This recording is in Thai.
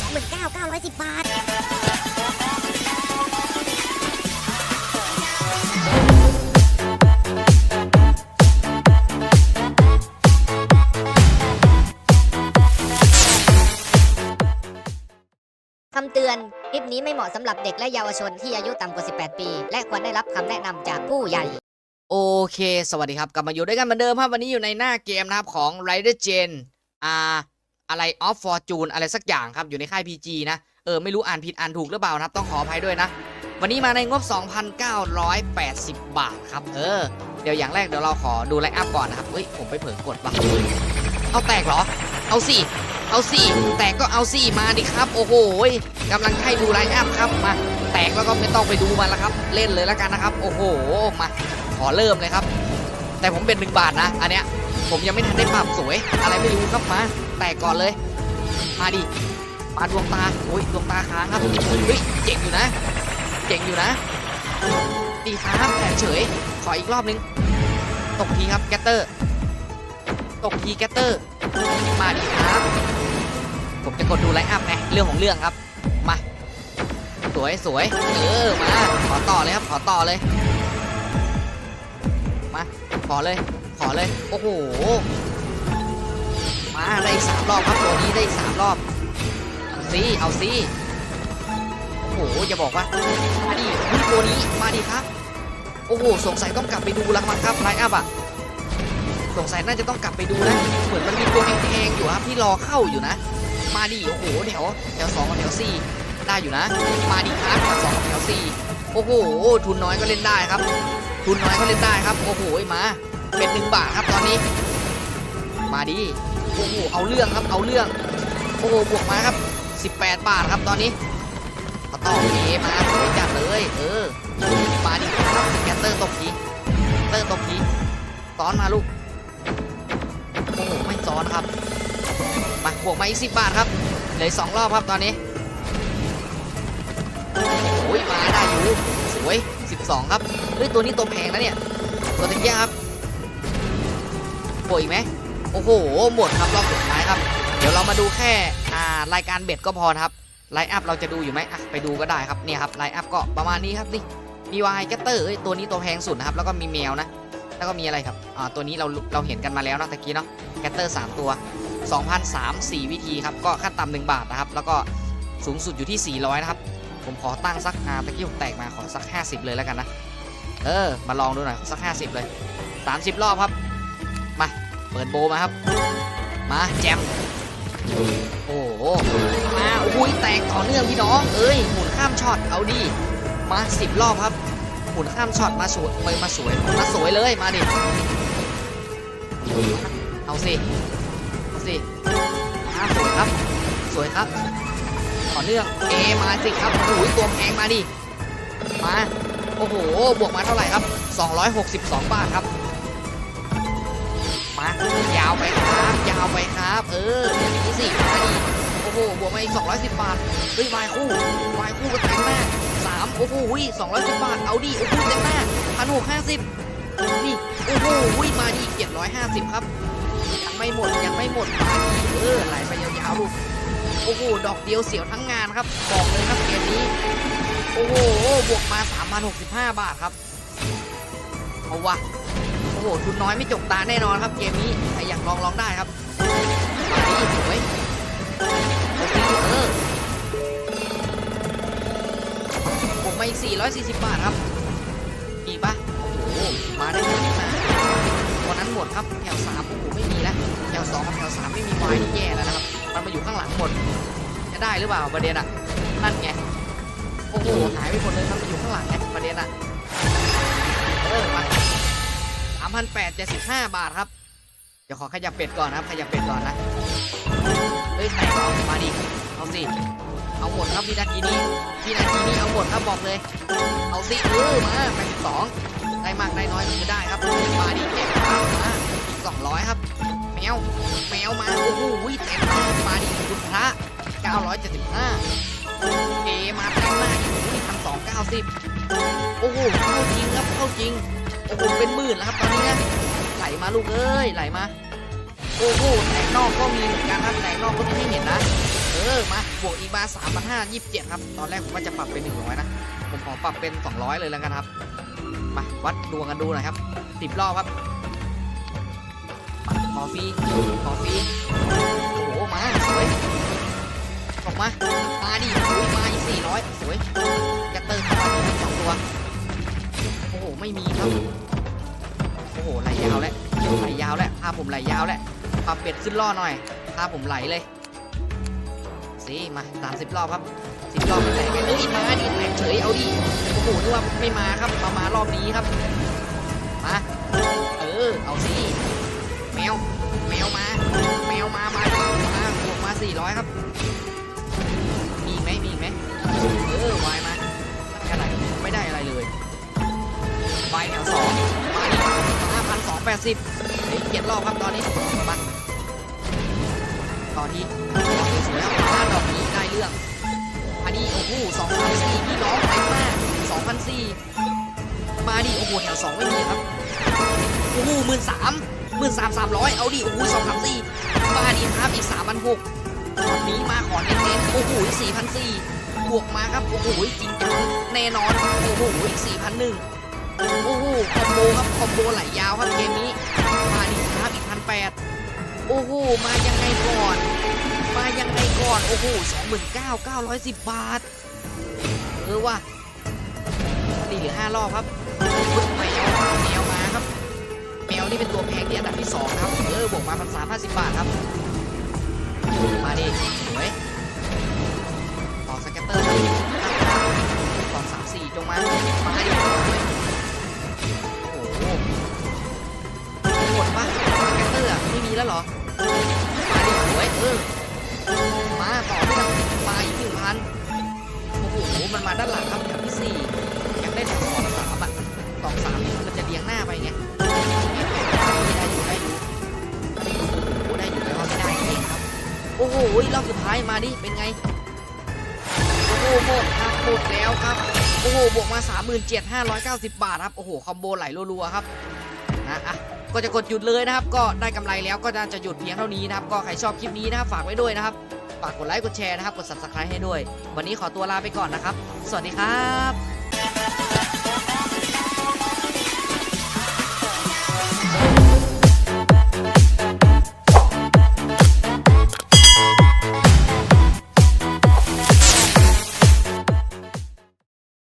สองหมื่นเก้าเก้าร้อยสิบบาท คำเตือน คลิปนี้ไม่เหมาะสำหรับเด็กและเยาวชนที่อายุต่ำกว่า 18 ปี และควรได้รับคำแนะนำจากผู้ใหญ่ โอเค สวัสดีครับ กลับมาอยู่ด้วยกันเหมือนเดิมครับ วันนี้อยู่ในหน้าเกมนะครับของ Rider Gen อ่า อะไร Off Fortune อะไรสักอย่างครับอยู่ในค่าย PG นะเออไม่รู้อ่านผิดอ่านถูกหรือเปล่านะครับต้องขออภัยด้วยนะ วันนี้มาในงบ 2,980 บาทครับเออเดี๋ยวอย่างแรกเดี๋ยวเราขอดูไลน์อัพก่อนนะครับเฮ้ยผมไปเผลอกดว่ะเอาแตกเหรอ เอาสิเอาสิแตกก็เอาสิมาดิครับ โอ้โหกำลังให้ดูไลน์อัพครับมาแตกแล้วก็ไม่ต้องไปดูมันแล้วครับ เล่นเลยแล้วกันนะครับ โอ้โหมาขอเริ่มเลยครับ แต่ผมเป็นหนึ่งบาทนะ อันเนี้ยผมยังไม่ทันได้ปรับสวย อะไรไม่รู้ครับมา แตกก่อนเลย มาดิมาดวงตาโอ้ยดวงตาค้างครับเฮ้ยเจ๋งอยู่นะเจ๋งอยู่นะดีครับแผนเฉย ขออีกรอบนึง ตกทีครับแกตเตอร์ ตกทีแกตเตอร์ มาดีครับ ผมจะกดดูไลน์อัพไงเรื่องของเรื่องครับ มา สวยสวยเออ มา ขอต่อเลยครับ ขอต่อเลย มา ขอเลย ขอเลย โอ้โห มาได้อีกสามรอบครับตัวนี้ได้อีกสามรอบเอาสิเอาสิโอ้โหอย่าบอกว่ามาดิตัวนี้มาดิครับ โอ้โหสงสัยต้องกลับไปดูแล้วมั้งครับไลอัพอะสงสัยน่าจะต้องกลับไปดูนะเหมือนมันมีตัวแพงๆอยู่ครับที่รอเข้าอยู่นะ มาดิโอ้โหแถวแถวสองกับแถวสี่ได้อยู่นะ มาดิครับแถวสองกับแถวสี่โอ้โหทุนน้อยก็เล่นได้ครับ ทุนน้อยก็เล่นได้ครับ โอ้โหมาเป็นหนึ่งบาทครับตอนนี้ มาดิ โอ้โหเอาเรื่องครับเอาเรื่องโอ้โหบวกมาครับ 18 บาทครับตอนนี้ก็ต่อเอมาสวยจัดเลย เออมาดิครับแกเตอร์ตกทีเตอร์ตกทีซ้อนมาลูกโอ้โหไม่ซ้อนครับมาบวกมาอีก10บาทครับเหลือสองรอบครับตอนนี้โอ้ยมาได้อยู่สวย12ครับเฮ้ยตัวนี้ตัวแพงนะเนี่ยตัวตะเกียครับโวยอีกไหม โอ้โห หมดครับรอบสุดท้ายครับ เดี๋ยวเรามาดูแค่อ่ารายการเบ็ดก็พอครับไลน์อัพเราจะดูอยู่ไหมอะไปดูก็ได้ครับเนี่ยครับไลน์อัพก็ประมาณนี้ครับนี่มีวายแกตเตอร์เอ้ยตัวนี้ตัวแพงสุดนะครับแล้วก็มีแมวนะแล้วก็มีอะไรครับอ่าตัวนี้เราเราเห็นกันมาแล้วนะตะกี้เนาะแกตเตอร์ 3 ตัว 2,003 4 วิธีครับก็ขั้นต่ำ1บาทนะครับแล้วก็สูงสุดอยู่ที่ 400 นะครับ ผมขอตั้งสักอ่าตะกี้ผมแตกมาขอสัก 50 เลยแล้วกันนะ เออ มาลองดูหน่อย สัก 50 เลย 30 รอบครับ เปิดโบมาครับ มาแจม โอ้โห มาโอ้ยแตกต่อเนื่องพี่น้อง เอ้ยหมุนข้ามช็อต เอาดิ มา10รอบครับ หมุนข้ามช็อตมาสวยมามาสวย มาสวยเลย มาดิ เอาสิ เอาสิมาสวยครับ สวยครับ ต่อเนื่องเอมาสิครับโอ้ยตัวแพงมาดิ มา โอ้โห บวกมาเท่าไหร่ครับ 262 บาทครับ ยาวไปครับยาวไปครับ เอออย่างนี้สิมาดิโอ้โหบวกมาอีก210บาทเฮ้ยวายคู่วายคู่ก็เต็มหน้าสามโอ้โห210บาทเอาดิโอ้โหเต็มหน้าพันหกห้าสิบนี่โอ้โหมาดิ750ครับยังไม่หมดยังไม่หมดเออไหลไปยาวๆลูกโอ้โหดอกเดียวเสียวทั้งงานครับบอกเลยครับเกมนี้โอ้โหบวกมา3,065 บาทครับเอาวะ โอ้โหทุนน้อยไม่จกตาแน่นอนครับเกมนี้ใครอยากลองลองได้ครับมาดิสวยโอเคเออบวกมาอีก 440 บาทครับมีปะโอ้โหมาได้แบบนี้มาวันนั้นหมดครับแถวสามโอ้โหไม่มีแล้วแถวสองกับแถวสามไม่มีวายนี่แย่แล้วนะครับมันมาอยู่ข้างหลังหมดจะได้หรือเปล่าประเด็นอะนั่นไงโอ้โหหายไปหมดเลยมันมาอยู่ข้างหลังไงประเด็นอะเออมา สามพันแปดเจ็ดสิบห้าบาทครับ เดี๋ยวขอขยับเป็ดก่อนนะครับ ขยับเป็ดก่อนนะ เฮ้ยแตกเหรอมาดิ เอาสิ เอาหมดครับวินาทีนี้วินาทีนี้เอาหมดครับบอกเลย เอาสิเออมาแปดสิบสองได้มากได้น้อยก็คือได้ครับมาดิแจกครับมาอีกสองร้อยครับ แมว แมวมา โอ้โหเต็มมากมาดิคุณพระ 975 เอมาเต็มมากอุ้ยพันสองเก้าสิบโอ้โหเข้าจริงครับเข้าจริง โอ้โหเป็นหมื่นแล้วครับตอนนี้นะไหลมาลูกเอ้ยไหลมาโอ้โหแตกนอกก็มีเหมือนกันครับแตกนอกก็มีให้เห็นนะเออมาบวกอีกมา3 5 0 0 27ครับตอนแรกผมว่าจะปรับเป็น100นะผมขอปรับเป็น 200 เลยแล้วกันครับ มาวัดดวงกันดูหน่อยครับสิบรอบครับขอฟรีขอฟรีโอ้โหมาสวยออกมามาดิโอ้ยมาอีก400สวย ไม่มีครับ โอ้โหไหลยาวแล้วไหลยาวแล้วพาผมไหลยาวแล้วปรับเบ็ดขึ้นล่อหน่อยพาผมไหลเลยสิมาสามสิบรอบครับสิบรอบไม่แตกเอ้ยมาดิแตกเฉยเอาดิโอ้โหนึกว่าไม่มาครับมามารอบนี้ครับมาเออเอาสิแมวแมวมา แมวมามามาบวกมาสี่ร้อยครับ มีไหมมีไหม แปดสิบเฮ้ยเจ็ดรอบครับตอนนี้มาต่อทีสวยครับบ้านดอกนี้ได้เรื่อง อันนี้โอ้โหสองพันสี่พี่น้องเต็มากสองพันสี่มาดิโอ้โหแถวสองไม่มีครับโอ้โหหมื่นสามหมื่นสามสามร้อยเอาดิโอ้โหสองพันสี่มาดิครับอีกสามพันหกรอบนี้มาขอเน้นๆโอ้โหสี่พันสี่บวกมาครับโอ้โหจริงจังแน่นอนโอ้โหอีกสี่พันหนึ่ง โอ้โหคอมโบครับคอมโบไหลยาวครับเกมนี้มาดิครับอีกพันแปดโอ้โหมายังไงก่อน มายังไงก่อนโอ้โหสองหมื่นเก้าเก้าร้อยสิบบาทเออว่ะนี่เหลือห้ารอบครับแมวแมวมาครับ แมวนี่เป็นตัวแพงที่อันดับที่สองครับเออบวกมาพันสามห้าสิบบาทครับมาดิสวยต่อสเก็ตเตอร์ครับ แล้วเหรอมาดิสวยเออมาต่อเนื่องมาอีกหนึ่งพันโอ้โหมันมาด้านหลังครับแถวที่สี่ยังได้แถวสองสามอะสองสามมันจะเลี้ยงหน้าไปไงได้อยู่ได้อยู่โอ้โหได้อยู่แต่ว่าไม่ได้เองครับโอ้โหรอบสุดท้ายมาดิเป็นไงโอ้โหหมดครับหมดแล้วครับโอ้โหบวกมา 37,590 บาทครับโอ้โหคอมโบไหลรัวๆครับนะอะ ก็จะกดหยุดเลยนะครับ ก็ได้กำไรแล้วก็น่าจะหยุดเพียงเท่านี้นะครับก็ใครชอบคลิปนี้นะครับฝากไว้ด้วยนะครับฝากกดไลค์กดแชร์นะครับกด subscribe ให้ด้วย วันนี้ขอตัวลาไปก่อนนะครับ สวัสดีครับ